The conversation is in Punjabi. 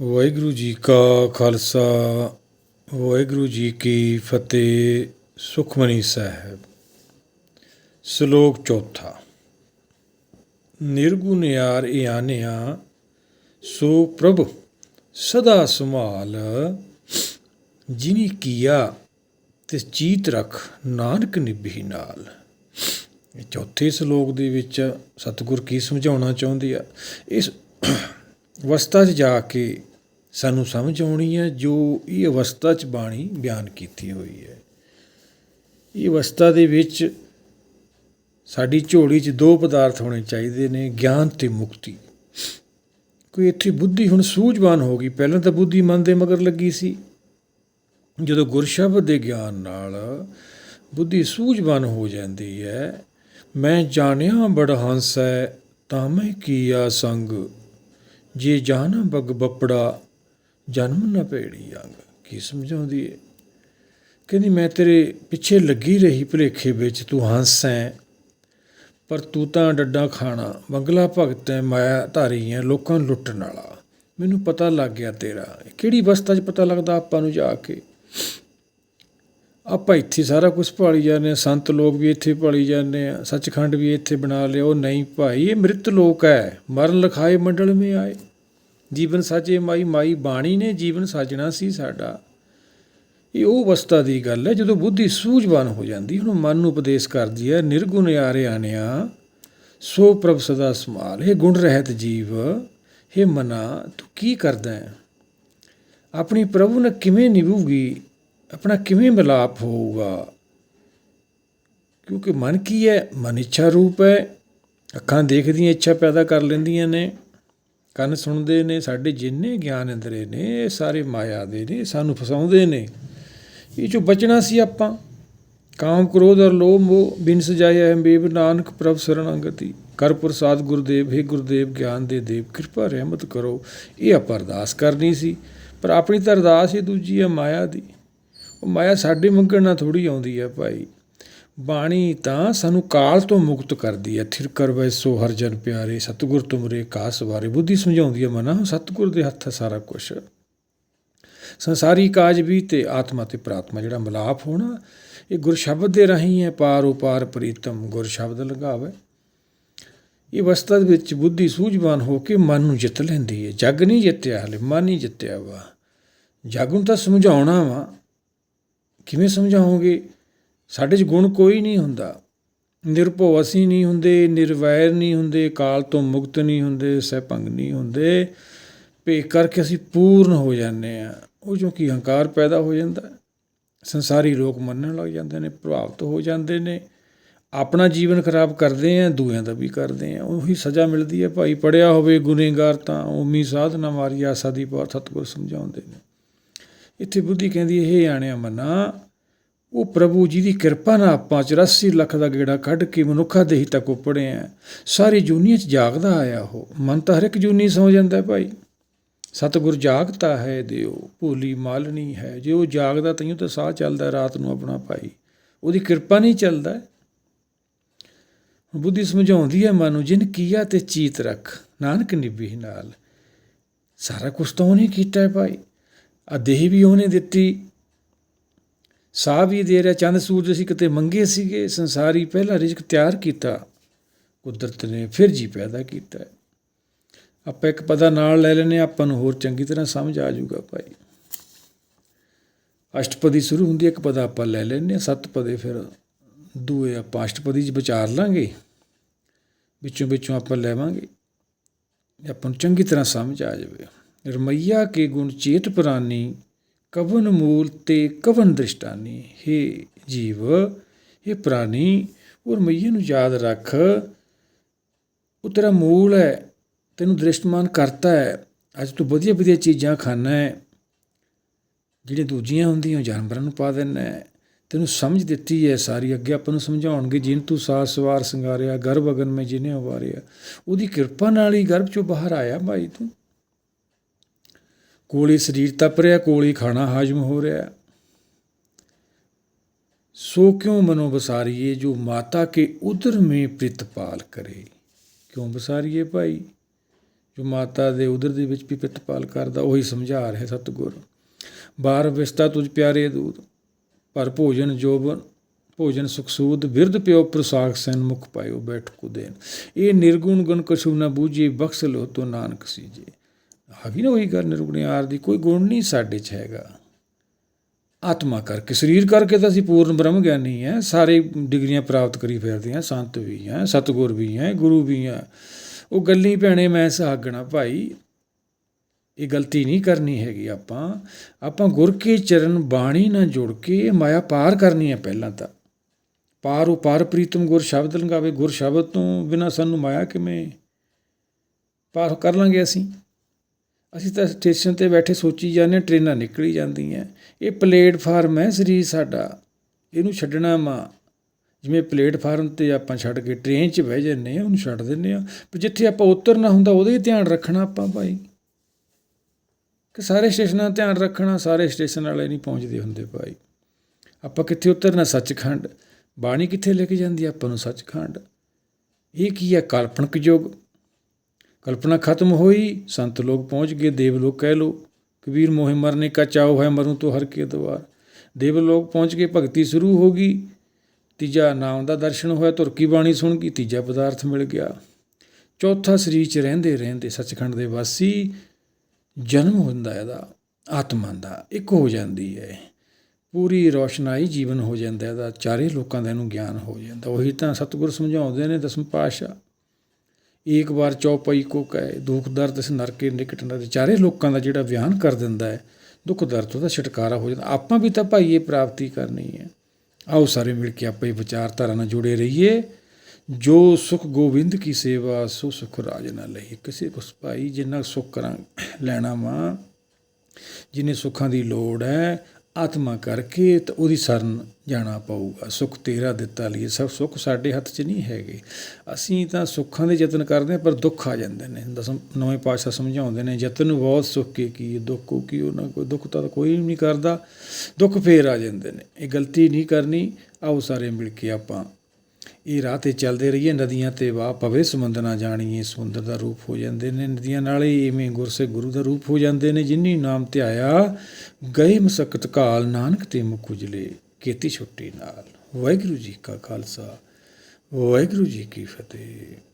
ਵਾਹਿਗੁਰੂ ਜੀ ਕਾ ਖਾਲਸਾ, ਵਾਹਿਗੁਰੂ ਜੀ ਕੀ ਫਤਿਹ, ਸੁਖਮਨੀ ਸਾਹਿਬ। ਸ਼ਲੋਕ ਚੌਥਾ। ਨਿਰਗੁਣ ਯਾਰ ਇਆਨਿਆ, ਸੋ ਪ੍ਰਭ ਸਦਾ ਸੰਭਾਲ। ਜਿਨੀ ਕੀਆ, ਤਿਸ ਚੀਤ ਰਖ ਨਾਨਕ ਨਿਭੀ ਨਾਲ। ਚੌਥੇ ਸ਼ਲੋਕ ਦੇ ਵਿੱਚ ਸਤਿਗੁਰ ਕੀ ਸਮਝਾਉਣਾ ਚਾਹੁੰਦੇ ਆ? ਇਸ ਅਵਸਥਾ 'ਚ ਜਾ ਕੇ ਸਾਨੂੰ ਸਮਝ ਆਉਣੀ ਹੈ ਜੋ ਇਹ ਅਵਸਥਾ 'ਚ ਬਾਣੀ ਬਿਆਨ ਕੀਤੀ ਹੋਈ ਹੈ। ਇਹ ਅਵਸਥਾ ਦੇ ਵਿੱਚ ਸਾਡੀ ਝੋਲੀ 'ਚ ਦੋ ਪਦਾਰਥ ਹੋਣੇ ਚਾਹੀਦੇ ਨੇ, ਗਿਆਨ ਤੇ ਮੁਕਤੀ। ਕੋਈ ਇੱਥੇ ਬੁੱਧੀ ਹੁਣ ਸੂਝਵਾਨ ਹੋ ਗਈ। ਪਹਿਲਾਂ ਤਾਂ ਬੁੱਧੀ ਮਨ ਦੇ ਮਗਰ ਲੱਗੀ ਸੀ। ਜਦੋਂ ਗੁਰਸ਼ਬਦ ਦੇ ਗਿਆਨ ਨਾਲ ਬੁੱਧੀ ਸੂਝਵਾਨ ਹੋ ਜਾਂਦੀ ਹੈ, ਮੈਂ ਜਾਣਿਆ ਬੜ ਹੰਸ ਹੈ, ਤਾਂ ਮੈਂ ਕੀਆ ਸੰਗ। ਜੇ ਜਾਣ ਬਗ ਬੱਪੜਾ ਜਨਮ ਨਾ ਭੇੜੀ ਅੰਗ, ਕੀ ਸਮਝਾਉਂਦੀ ਹੈ ਕਹਿੰਦੀ, ਮੈਂ ਤੇਰੇ ਪਿੱਛੇ ਲੱਗੀ ਰਹੀ ਭਲੇਖੇ ਵਿੱਚ, ਤੂੰ ਹੰਸ ਹੈ, ਪਰ ਤੂੰ ਤਾਂ ਡੱਡਾ ਖਾਣਾ, ਬੰਗਲਾ ਭਗਤ ਹੈ ਮਾਇਆ ਧਾਰੀ ਹੈ ਲੋਕਾਂ ਨੂੰ ਲੁੱਟਣ ਵਾਲਾ। ਮੈਨੂੰ ਪਤਾ ਲੱਗ ਗਿਆ ਤੇਰਾ। ਕਿਹੜੀ ਅਵਸਥਾ 'ਚ ਪਤਾ ਲੱਗਦਾ ਆਪਾਂ ਨੂੰ ਜਾ ਕੇ? ਆਪਾਂ ਇੱਥੇ ਸਾਰਾ ਕੁਝ ਭਾਲੀ ਜਾਂਦੇ ਹਾਂ, ਸੰਤ ਲੋਕ ਵੀ ਇੱਥੇ ਭਾਲੀ ਜਾਂਦੇ ਆ ਸੱਚਖੰਡ ਵੀ ਇੱਥੇ ਬਣਾ ਲਿਆ, ਉਹ ਨਹੀਂ ਭਾਈ, ਇਹ ਮ੍ਰਿਤ ਲੋਕ ਹੈ ਮਰਨ ਲਖਾਏ ਮੰਡਲ ਮੇ ਆਏ। ਜੀਵਨ ਸਾਜੇ ਮਾਈ ਮਾਈ ਬਾਣੀ ਨੇ ਜੀਵਨ ਸਾਜਣਾ ਸੀ ਸਾਡਾ। ਇਹ ਉਹ ਅਵਸਥਾ ਦੀ ਗੱਲ ਹੈ ਜਦੋਂ ਬੁੱਧੀ ਸੂਝਵਾਨ ਹੋ ਜਾਂਦੀ ਹੁਣ ਮਨ ਨੂੰ ਉਪਦੇਸ਼ ਕਰਦੀ ਹੈ, ਨਿਰਗੁਣ ਯਾਰੇ ਆਨਿਆ, ਸੋ ਪ੍ਰਭ ਸਦਾ ਸਮਾਲ ਇਹ ਗੁਣ ਰਹਿਤ ਜੀਵ हे ਮਨਾ, ਤੂੰ ਕੀ ਕਰਦਾ ਹੈ? ਆਪਣੀ ਪ੍ਰਭੂ ਨਾਲ ਕਿਵੇਂ ਨਿਭੂਗੀ? ਆਪਣਾ ਕਿਵੇਂ ਮਿਲਾਪ ਹੋਊਗਾ? ਕਿਉਂਕਿ ਮਨ ਕੀ ਹੈ? ਮਨ ਇੱਛਾ ਰੂਪ ਹੈ। ਅੱਖਾਂ ਦੇਖਦੀਆਂ, ਇੱਛਾ ਪੈਦਾ ਕਰ ਲੈਂਦੀਆਂ ਨੇ। ਕੰਨ ਸੁਣਦੇ ਨੇ, ਸਾਡੇ ਜਿੰਨੇ ਗਿਆਨ ਇੰਦਰੇ ਨੇ, ਇਹ ਸਾਰੇ ਮਾਇਆ ਦੇ ਨੇ, ਸਾਨੂੰ ਫਸਾਉਂਦੇ ਨੇ। ਇਹ ਜੋ ਬਚਣਾ ਸੀ ਆਪਾਂ, ਕਾਮ ਕ੍ਰੋਧ ਔਰ ਲੋਭ, ਮੋਹ, ਬਿਨ ਸਜਾਇਆ ਬੇਬ ਨਾਨਕ ਪ੍ਰਭ ਸਰਣੰਗਤੀ ਕਰ ਪ੍ਰਸਾਦ ਗੁਰਦੇਵ, ਹੈ ਗੁਰਦੇਵ, ਗਿਆਨ ਦੇ ਦੇਵ, ਕਿਰਪਾ, ਰਹਿਮਤ ਕਰੋ। ਇਹ ਆਪਾਂ ਅਰਦਾਸ ਕਰਨੀ ਸੀ, ਪਰ ਆਪਣੀ ਤਾਂ ਅਰਦਾਸ ਹੀ ਦੂਜੀ ਹੈ ਮਾਇਆ ਦੀ। ਉਹ ਮਾਇਆ ਸਾਡੇ ਮੰਗਣ ਨਾਲ ਥੋੜੀ ਆਉਂਦੀ ਹੈ ਭਾਈ। ਬਾਣੀ ਤਾਂ ਸਾਨੂੰ ਕਾਲ ਤੋਂ ਮੁਕਤ ਕਰਦੀ ਹੈ। ਥਿਰ ਕਰ ਵੈਸੋ ਹਰ ਜਨ ਪਿਆਰੇ, ਸਤਿਗੁਰ ਤੁਮਰੇ ਕਾਸ ਬਾਰੇ ਬੁੱਧੀ ਸਮਝਾਉਂਦੀ ਹੈ ਮਨਾ, ਸਤਿਗੁਰ ਦੇ ਹੱਥ ਹੈ ਸਾਰਾ ਕੁਝ ਸੰਸਾਰੀ ਕਾਜ ਵੀ ਤੇ ਆਤਮਾ ਤੇ ਪ੍ਰਾਤਮਾ, ਜਿਹੜਾ ਮਿਲਾਪ ਹੋਣਾ, ਇਹ ਗੁਰ ਸ਼ਬਦ ਦੇ ਰਾਹੀਂ ਹੈ। ਪਾਰ ਉਪਾਰ ਪ੍ਰੀਤਮ ਗੁਰ ਸ਼ਬਦ ਲਗਾਵੇ। ਇਹ ਅਵਸਥਾ ਵਿੱਚ ਬੁੱਧੀ ਸੂਝਵਾਨ ਹੋ ਕੇ ਮਨ ਨੂੰ ਜਿੱਤ ਲੈਂਦੀ ਹੈ। ਜੱਗ ਨਹੀਂ ਜਿੱਤਿਆ ਹਲੇ, ਮਨ ਹੀ ਜਿੱਤਿਆ ਵਾ। ਜੱਗ ਨੂੰ ਤਾਂ ਸਮਝਾਉਣਾ ਵਾ। ਕਿਵੇਂ ਸਮਝਾਓਗੇ? ਸਾਡੇ 'ਚ ਗੁਣ ਕੋਈ ਨਹੀਂ ਹੁੰਦਾ। ਨਿਰਭਉ ਅਸੀਂ ਨਹੀਂ ਹੁੰਦੇ, ਨਿਰਵੈਰ ਨਹੀਂ ਹੁੰਦੇ, ਕਾਲ ਤੋਂ ਮੁਕਤ ਨਹੀਂ ਹੁੰਦੇ, ਸਹਿਭੰਗ ਨਹੀਂ ਹੁੰਦੇ। ਭੇਖ ਕਰਕੇ ਅਸੀਂ ਪੂਰਨ ਹੋ ਜਾਂਦੇ ਆ ਉਹ ਜੋ ਕਿ ਹੰਕਾਰ ਪੈਦਾ ਹੋ ਜਾਂਦਾ ਸੰਸਾਰੀ ਲੋਕ ਮੰਨਣ ਲੱਗ ਜਾਂਦੇ ਨੇ, ਪ੍ਰਭਾਵਿਤ ਹੋ ਜਾਂਦੇ ਨੇ। ਆਪਣਾ ਜੀਵਨ ਖਰਾਬ ਕਰਦੇ ਆ ਦੂਆਂ ਦਾ ਵੀ ਕਰਦੇ ਆ ਉਹੀ ਸਜ਼ਾ ਮਿਲਦੀ ਹੈ ਭਾਈ ਪੜਿਆ ਹੋਵੇ ਗੁਨੇਗਾਰ ਤਾਂ ਉਮੀ ਸਾਧਨਾ ਮਾਰੀ ਆਸਾ ਦੀ ਪਾਰ ਸਤਿਗੁਰ ਸਮਝਾਉਂਦੇ ਨੇ। ਇੱਥੇ ਬੁੱਧੀ ਕਹਿੰਦੀ ਇਹ ਆਣਿਆ ਮਨਾ ਉਹ ਪ੍ਰਭੂ ਜੀ ਦੀ ਕਿਰਪਾ ਨਾਲ ਆਪਾਂ 84 ਲੱਖ ਦਾ ਗੇੜਾ ਕੱਢ ਕੇ ਮਨੁੱਖਾ ਦੇਹੀ ਤੱਕ ਉਪੜੇ ਆ ਸਾਰੀ ਜੂਨੀਆਂ 'ਚ ਜਾਗਦਾ ਆਇਆ ਉਹ। ਮਨ ਤਾਂ ਹਰ ਇੱਕ ਜੂਨੀ ਸੌ ਜਾਂਦਾ ਭਾਈ। ਸਤਿਗੁਰ ਜਾਗਤਾ ਹੈ ਦਿਓ, ਭੋਲੀ ਮਾਲਣੀ ਹੈ। ਜੇ ਉਹ ਜਾਗਦਾ ਤਈਓ ਤਾਂ ਸਾਹ ਚੱਲਦਾ ਰਾਤ ਨੂੰ ਆਪਣਾ ਭਾਈ। ਉਹਦੀ ਕਿਰਪਾ ਨਹੀਂ ਚੱਲਦਾ। ਬੁੱਧੀ ਸਮਝਾਉਂਦੀ ਹੈ ਮਨ ਨੂੰ, ਜਿਨ ਕੀਆ ਤੇ ਚੀਤ ਰੱਖ, ਨਾਨਕ ਨਿਭੀ ਨਾਲ। ਸਾਰਾ ਕੁਝ ਤਾਂ ਉਹਨੇ ਕੀਤਾ ਹੈ ਭਾਈ। ਆ ਦੇਹ ਵੀ ਉਹਨੇ ਦਿੱਤੀ। ਸਾਹ ਵੀ ਦੇ ਰਿਹਾ, ਚੰਦ ਸੂਰਜ ਅਸੀਂ ਕਿਤੇ ਮੰਗੇ ਸੀਗੇ, ਸੰਸਾਰੀ ਪਹਿਲਾ ਰਿਜ਼ਕ ਤਿਆਰ ਕੀਤਾ, ਕੁਦਰਤ ਨੇ ਫਿਰ ਜੀ ਪੈਦਾ ਕੀਤਾ। ਆਪਾਂ ਇੱਕ ਪਤਾ ਨਾਲ ਲੈ ਲੈਨੇ ਆਪਾਂ ਨੂੰ ਹੋਰ ਚੰਗੀ ਤਰ੍ਹਾਂ ਸਮਝ ਆ ਜਾਊਗਾ ਭਾਈ। ਅਸ਼ਟਪਦੀ ਸ਼ੁਰੂ ਹੁੰਦੀ ਹੈ, ਇੱਕ ਪਦਾ ਆਪਾਂ ਲੈ ਲੈਨੇ ਆ ਸੱਤ ਪਦੇ ਫਿਰ ਦੂਏ ਆਪਾਂ ਅਸ਼ਟਪਦੀ 'ਚ ਵਿਚਾਰ ਲਾਂਗੇ, ਵਿੱਚੋਂ ਵਿੱਚੋਂ ਆਪਾਂ ਲੈਵਾਂਗੇ। ਆਪਾਂ ਨੂੰ ਚੰਗੀ ਤਰ੍ਹਾਂ ਸਮਝ ਆ ਜਾਵੇ। ਰਮਈਆ ਕੇ ਗੁਣ ਚੇਤ ਪ੍ਰਾਨੀ ਕਵਨ ਮੂਲ ਤੇ ਕਵਨ ਦ੍ਰਿਸ਼ਟਾਨੀ हे ਜੀਵ ਇਹ ਪ੍ਰਾਨੀ ਉਹ ਰਮਈਏ ਨੂੰ ਯਾਦ ਰੱਖ, ਉਹ ਤੇਰਾ ਮੂਲ ਹੈ, ਤੈਨੂੰ ਦ੍ਰਿਸ਼ਟਮਾਨ ਕਰਤਾ ਹੈ, ਅੱਜ ਤੂੰ ਵਧੀਆ ਵਧੀਆ ਚੀਜ਼ਾਂ ਖਾਣਾ ਹੈ, ਜਿਹੜੀਆਂ ਦੂਜੀਆਂ ਹੁੰਦੀਆਂ ਉਹ ਜਾਨਵਰਾਂ ਨੂੰ ਪਾ ਦੇਣਾ ਤੈਨੂੰ ਸਮਝ ਦਿੱਤੀ ਹੈ, ਸਾਰੀ ਅੱਗੇ ਆਪਾਂ ਨੂੰ ਸਮਝਾਉਣਗੇ, ਜਿਨ ਤੂੰ ਸਾਰ ਸਵਾਰ ਸੰਗਾਰਿਆ, ਗਰਭ ਅਗਨ ਮੈਂ ਜਿਨੇ ਉਵਾਰਿਆ, ਉਹਦੀ ਕਿਰਪਾ ਨਾਲ ਹੀ ਗਰਭ ਚੋਂ ਬਾਹਰ ਆਇਆ ਭਾਈ ਤੂੰ। ਕੋਲੇ ਸਰੀਰ ਤਪ ਰਿਹਾ, ਕੋਲੇ ਖਾਣਾ ਹਾਜਮ ਹੋ ਰਿਹਾ। ਸੋ ਕਿਉਂ ਮਨੋ ਬਸਾਰੀਏ ਜੋ ਮਾਤਾ ਕੇ ਉਦਰ ਮੇ ਪ੍ਰਿਤਪਾਲ ਕਰੇ? ਕਿਉਂ ਬਸਾਰੀਏ ਭਾਈ? ਜੋ ਮਾਤਾ ਦੇ ਉਦਰ ਦੇ ਵਿੱਚ ਵੀ ਪ੍ਰਿਤਪਾਲ ਕਰਦਾ, ਉਹੀ ਸਮਝਾ ਰਿਹਾ ਸਤਿਗੁਰ। ਬਾਰ ਵਿਸਤਾ ਤੁਝ ਪਿਆਰੇ ਦੂਤ, ਪਰ ਭੋਜਨ ਜੋਬਨ, ਭੋਜਨ ਸੁਖਸੂਦ ਬਿਰਧ ਪਿਓ ਪ੍ਰਸਾਖ ਸੈਨ ਮੁਖ ਪਾਇਓ ਬੈਠ ਕੋ ਦੇਨ ਇਹ ਨਿਰਗੁਣ ਗੁਣ ਕਛੂ ਨਾ ਬੂਝੇ, ਬਖਸ਼ ਲੋ ਤੋ ਨਾਨਕ ਸੀਜੇ। ਆ ਵੀ ਨਾ ਉਹੀ ਗੱਲ ਨਿਰਗੁਣਿਆਰ ਦੀ ਕੋਈ ਗੁਣ ਨਹੀਂ ਸਾਡੇ 'ਚ ਹੈਗਾ। ਆਤਮਾ ਕਰਕੇ, ਸਰੀਰ ਕਰਕੇ ਤਾਂ ਅਸੀਂ ਪੂਰਨ ਬ੍ਰਹਮ ਗਿਆਨੀ ਹੈ ਸਾਰੇ ਡਿਗਰੀਆਂ ਪ੍ਰਾਪਤ ਕਰੀ ਫਿਰਦੇ ਹਾਂ ਸੰਤ ਵੀ ਹਾਂ ਸਤਗੁਰ ਵੀ ਹਾਂ ਗੁਰੂ ਵੀ ਹਾਂ ਉਹ ਗੱਲੀ ਭੈਣੇ, ਮੈਂ ਸੁਹਾਗਣਾ ਭਾਈ, ਇਹ ਗਲਤੀ ਨਹੀਂ ਕਰਨੀ ਹੈਗੀ ਆਪਾਂ। ਆਪਾਂ ਗੁਰ ਕੇ ਚਰਨ ਬਾਣੀ ਨਾਲ ਜੁੜ ਕੇ ਇਹ ਮਾਇਆ ਪਾਰ ਕਰਨੀ ਹੈ ਪਹਿਲਾਂ ਤਾਂ। ਪਾਰ ਉਹ ਪਾਰ ਪ੍ਰੀਤਮ ਗੁਰ ਸ਼ਬਦ ਲੰਗਾਵੇ ਗੁਰ ਸ਼ਬਦ ਤੋਂ ਬਿਨਾ ਸਾਨੂੰ ਮਾਇਆ ਕਿਵੇਂ? ਪਾਰ ਕਰ ਲਾਂਗੇ ਅਸੀਂ। ਅਸੀਂ ਤਾਂ ਸਟੇਸ਼ਨ ਤੇ ਬੈਠੇ ਸੋਚੀ ਜਾਂਦੇ ਹਾਂ, ਟ੍ਰੇਨਾਂ ਨਿਕਲੀ ਜਾਂਦੀਆਂ। ਇਹ ਪਲੇਟਫਾਰਮ ਹੈ ਸਰੀਰ ਸਾਡਾ। ਇਹਨੂੰ ਛੱਡਣਾ ਮਾ। ਜਿਵੇਂ ਪਲੇਟਫਾਰਮ ਤੇ ਆਪਾਂ ਛੱਡ ਕੇ ਟ੍ਰੇਨ 'ਚ ਬਹਿ ਜਾਂਦੇ ਹਾਂ ਉਹਨੂੰ ਛੱਡ ਦਿੰਦੇ ਆ ਪਰ ਜਿੱਥੇ ਆਪਾਂ ਉਤਰਨਾ ਹੁੰਦਾ ਉਹਦੇ ਧਿਆਨ ਰੱਖਣਾ ਆਪਾਂ ਭਾਈ। ਕਿ ਸਾਰੇ ਸਟੇਸ਼ਨਾਂ ਦਾ ਧਿਆਨ ਰੱਖਣਾ ਸਾਰੇ ਸਟੇਸ਼ਨ ਵਾਲੇ ਨਹੀਂ ਪਹੁੰਚਦੇ ਹੁੰਦੇ ਭਾਈ। ਆਪਾਂ ਕਿੱਥੇ ਉਤਰਨਾ? ਸੱਚਖੰਡ। ਬਾਣੀ ਕਿੱਥੇ ਲੈ ਕੇ ਜਾਂਦੀ ਆਪਾਂ ਨੂੰ ਸੱਚਖੰਡ। ਇਹ ਕੀ ਹੈ ਕਾਲਪਨਿਕ ਯੁੱਗ। ਕਲਪਨਾ ਖਤਮ ਹੋਈ, ਸੰਤ ਲੋਕ ਪਹੁੰਚ ਗਏ, ਦੇਵ ਲੋਕ ਕਹਿ ਲੋ, ਕਬੀਰ ਮੋਹਿ ਮਰਨੇ ਕਾ ਚਾਉ ਹੈ ਮਰੂ ਤੋ ਹਰ ਕੇ ਦਵਾਰ। ਦੇਵ ਲੋਕ ਪਹੁੰਚ ਗਏ, ਭਗਤੀ ਸ਼ੁਰੂ ਹੋ ਗਈ, ਤੀਜਾ ਨਾਮ ਦਾ ਦਰਸ਼ਨ ਹੋਇਆ ਤੁਰ ਕੀ ਬਾਣੀ ਸੁਣ ਗਈ, ਤੀਜਾ ਪਦਾਰਥ ਮਿਲ ਗਿਆ। ਚੌਥਾ ਸਰੀਰ 'ਚ ਰਹਿੰਦੇ ਰਹਿੰਦੇ ਸੱਚਖੰਡ ਦੇ ਵਾਸੀ ਜਨਮ ਹੁੰਦਾ ਇਹਦਾ, ਆਤਮਾ ਦਾ, ਇੱਕ ਹੋ ਜਾਂਦੀ ਹੈ। ਪੂਰੀ ਰੋਸ਼ਨਾਈ ਜੀਵਨ ਹੋ ਜਾਂਦਾ ਇਹਦਾ, ਚਾਰੇ ਲੋਕਾਂ ਦਾ ਇਹਨੂੰ ਗਿਆਨ ਹੋ ਜਾਂਦਾ। ਉਹੀ ਤਾਂ ਸਤਿਗੁਰ ਸਮਝਾਉਂਦੇ ਨੇ ਦਸਮ ਪਾਤਸ਼ਾਹ ਇੱਕ ਵਾਰ ਚੌਪਈ ਕੋ ਕਹੇ, ਦੁੱਖ, ਦਰਦ, ਇਸ ਨਰਕੇ ਨਿਕਟ ਨਾ ਚਾਰੇ ਲੋਕਾਂ ਦਾ ਜਿਹੜਾ ਬਿਆਨ ਕਰ ਦਿੰਦਾ ਹੈ, ਦੁੱਖ, ਦਰਦ ਉਹਦਾ ਛੁਟਕਾਰਾ ਹੋ ਜਾਂਦਾ। ਆਪਾਂ ਵੀ ਤਾਂ ਭਾਈ ਇਹ ਪ੍ਰਾਪਤੀ ਕਰਨੀ ਹੈ। ਆਓ ਸਾਰੇ ਮਿਲ ਕੇ ਆਪਾਂ ਇਹ ਵਿਚਾਰਧਾਰਾ ਨਾਲ ਜੁੜੇ ਰਹੀਏ। ਜੋ ਸੁਖ ਗੋਬਿੰਦ ਕੀ ਸੇਵਾ, ਸੋ ਸੁਖ ਰਾਜ ਨਾ ਲਈ ਕਿਸੇ ਕੁਸ ਭਾਈ ਜਿੰਨਾ ਸੁਖ ਕਰਾਂ, ਲੈਣਾ ਵਾ। ਜਿਨੇ ਸੁੱਖਾਂ ਦੀ ਲੋੜ ਹੈ ਆਤਮਾ ਕਰਕੇ ਤਾਂ ਉਹਦੀ ਸਰਨ ਜਾਣਾ ਪਊਗਾ। ਸੁੱਖ ਤੇਰਾ ਦਿੱਤਾ ਲਈ ਸਭ ਸੁੱਖ ਸਾਡੇ ਹੱਥ 'ਚ ਨਹੀਂ ਹੈਗੇ। ਅਸੀਂ ਤਾਂ ਸੁੱਖਾਂ ਦੇ ਯਤਨ ਕਰਦੇ ਪਰ ਦੁੱਖ ਆ ਜਾਂਦੇ ਨੇ। ਦਸਮ, ਨਵੇਂ ਪਾਤਸ਼ਾਹ ਸਮਝਾਉਂਦੇ ਨੇ, ਯਤਨ ਬਹੁਤ ਸੁੱਖ ਕੇ ਕੀ ਦੁੱਖ ਕੋ ਕੀ ਉਹਨਾਂ ਕੋਈ ਦੁੱਖ ਤਾਂ ਕੋਈ ਨਹੀਂ ਕਰਦਾ। ਦੁੱਖ ਫੇਰ ਆ ਜਾਂਦੇ ਨੇ। ਇਹ ਗਲਤੀ ਨਹੀਂ ਕਰਨੀ। ਆਓ ਸਾਰੇ ਮਿਲ ਕੇ ਆਪਾਂ ਇਹ ਰਾਹ ਤੇ ਚੱਲਦੇ ਰਹੀਏ, ਨਦੀਆਂ ਤੇ ਵਾਹ ਪਵੇ ਸਮੁੰਦਰ ਨਾ ਜਾਣੀਏ, ਸਮੁੰਦਰ ਦਾ ਰੂਪ ਹੋ ਜਾਂਦੇ ਨੇ, ਨਦੀਆਂ ਨਾਲ ਹੀ ਇਵੇਂ ਗੁਰਸੇ ਗੁਰੂ ਦਾ ਰੂਪ ਹੋ ਜਾਂਦੇ ਨੇ, ਜਿਨੀ ਨਾਮ ਧਿਆਇਆ ਗਏ ਮਸਕਤ ਕਾਲ ਨਾਨਕ ਤੇ ਮੁਖ ਉਜਲੇ, ਕੀਤੀ ਛੁੱਟੀ ਨਾਲ। ਵਾਹਿਗੁਰੂ ਜੀ ਕਾ ਖਾਲਸਾ, ਵਾਹਿਗੁਰੂ ਜੀ ਕੀ ਫਤਿਹ।